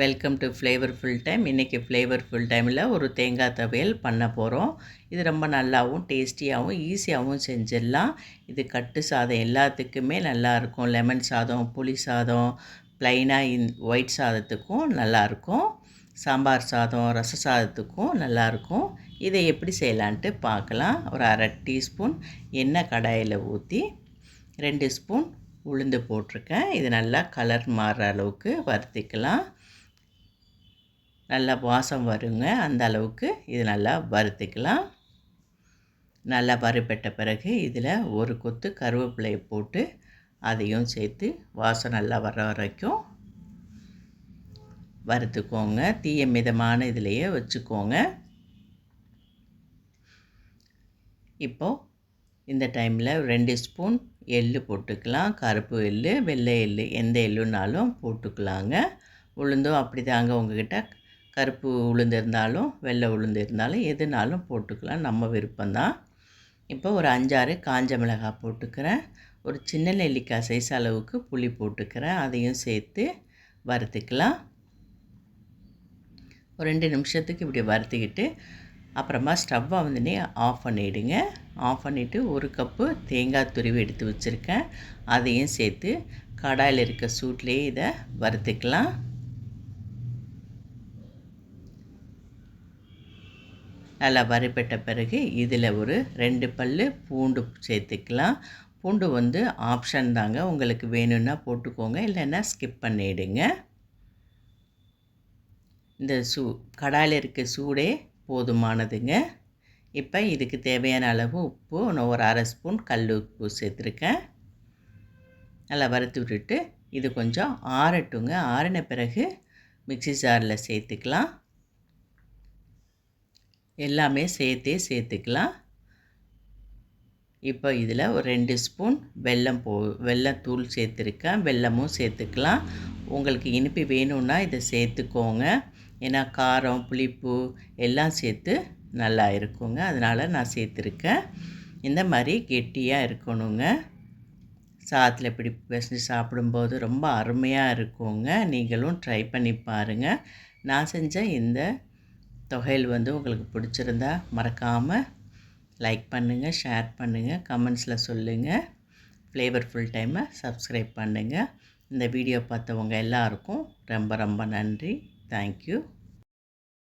Welcome to flavourful time இன்றைக்கி flavourful டைமில் ஒரு தேங்காய் துவையல் பண்ண போகிறோம் இது ரொம்ப நல்லாவும் டேஸ்டியாகவும் ஈஸியாகவும் செஞ்சிடலாம். இது கட்டு சாதம் எல்லாத்துக்குமே நல்லாயிருக்கும் லெமன் சாதம் புளி சாதம் ப்ளைனாக இன் ஒயிட் சாதத்துக்கும் நல்லாயிருக்கும் சாம்பார் சாதம் ரச சாதத்துக்கும் நல்லாயிருக்கும் இதை எப்படி செய்யலான்ட்டு பார்க்கலாம். ஒரு அரை டீஸ்பூன் எண்ணெய் கடாயில் ஊற்றி ரெண்டு ஸ்பூன் உளுந்து போட்டிருக்கேன். இது நல்லா கலர் மாறுற அளவுக்கு வறுத்திக்கலாம். நல்லா வாசம் வருங்க. அந்த அளவுக்கு இது நல்லா வறுத்துக்கலாம். நல்லா வறுப்பட்ட பிறகு இதில் ஒரு கொத்து கருவேப்பிலையை போட்டு அதையும் சேர்த்து வாசம் நல்லா வர வரைக்கும் வறுத்துக்கோங்க. தீய மிதமான இதிலையே வச்சுக்கோங்க. இப்போது இந்த டைமில் ரெண்டு ஸ்பூன் எள்ளு போட்டுக்கலாம். கருப்பு எள்ளு வெள்ளை எள்ளு எந்த எள்ளுனாலும் போட்டுக்கலாங்க. உளுந்தும் அப்படி தாங்க உங்ககிட்ட கருப்பு உளுந்து இருந்தாலும் வெள்ளை உளுந்து இருந்தாலும் எதுனாலும் போட்டுக்கலாம். நம்ம விருப்பம்தான். இப்போ ஒரு அஞ்சாறு காஞ்ச மிளகாய் போட்டுக்கிறேன். ஒரு சின்ன நெல்லிக்காய் சைஸ் அளவுக்கு புளி போட்டுக்கிறேன். அதையும் சேர்த்து வறுத்துக்கலாம். ஒரு ரெண்டு நிமிஷத்துக்கு இப்படி வறுத்துக்கிட்டு அப்புறமா ஸ்டவ்வை வந்து ஆஃப் பண்ணிவிடுங்க ஆஃப் பண்ணிவிட்டு ஒரு கப்பு தேங்காய் துருவி எடுத்து வச்சுருக்கேன். அதையும் சேர்த்து கடாயில் இருக்க சூட்லேயே இதை வறுத்துக்கலாம். நல்லா வறுபட்ட பிறகு இதில் ஒரு ரெண்டு பல் பூண்டு சேர்த்துக்கலாம். பூண்டு வந்து ஆப்ஷன் தாங்க. உங்களுக்கு வேணும்னா போட்டுக்கோங்க. இல்லைன்னா ஸ்கிப் பண்ணிவிடுங்க இந்த சூ கடாயில் இருக்க சூடே போதுமானதுங்க. இப்போ இதுக்கு தேவையான அளவு உப்பு நான் ஒரு அரை ஸ்பூன் கல் உப்பு சேர்த்துருக்கேன். நல்லா வறுத்து விட்டுட்டு இது கொஞ்சம் ஆறட்டுங்க. ஆறின பிறகு மிக்சி ஜாரில் சேர்த்துக்கலாம். எல்லாமே சேர்த்தே சேர்த்துக்கலாம். இப்போ இதில் ஒரு ரெண்டு ஸ்பூன் வெல்லம் போ வெள்ளத்தூள் சேர்த்துருக்கேன். வெல்லமும் சேர்த்துக்கலாம். உங்களுக்கு இனிப்பு வேணும்னா இதை சேர்த்துக்கோங்க. ஏன்னா காரம் புளிப்பு எல்லாம் சேர்த்து நல்லா இருக்குங்க. அதனால் நான் சேர்த்துருக்கேன். இந்த மாதிரி கெட்டியாக இருக்கணுங்க. சாத்தில் இப்படி பிசைஞ்சு சாப்பிடும்போது ரொம்ப அருமையாக இருக்குங்க. நீங்களும் ட்ரை பண்ணி பாருங்கள் நான் செஞ்ச இந்த தொகையில் வந்து உங்களுக்கு பிடிச்சிருந்தா மறக்காமல் லைக் பண்ணுங்கள் ஷேர் பண்ணுங்கள் கமெண்ட்ஸில் சொல்லுங்கள் ஃப்ளேவர்ஃபுல் டைமை சப்ஸ்கிரைப் பண்ணுங்கள் இந்த வீடியோ பார்த்தவங்க எல்லாருக்கும் ரொம்ப ரொம்ப நன்றி. தேங்க்யூ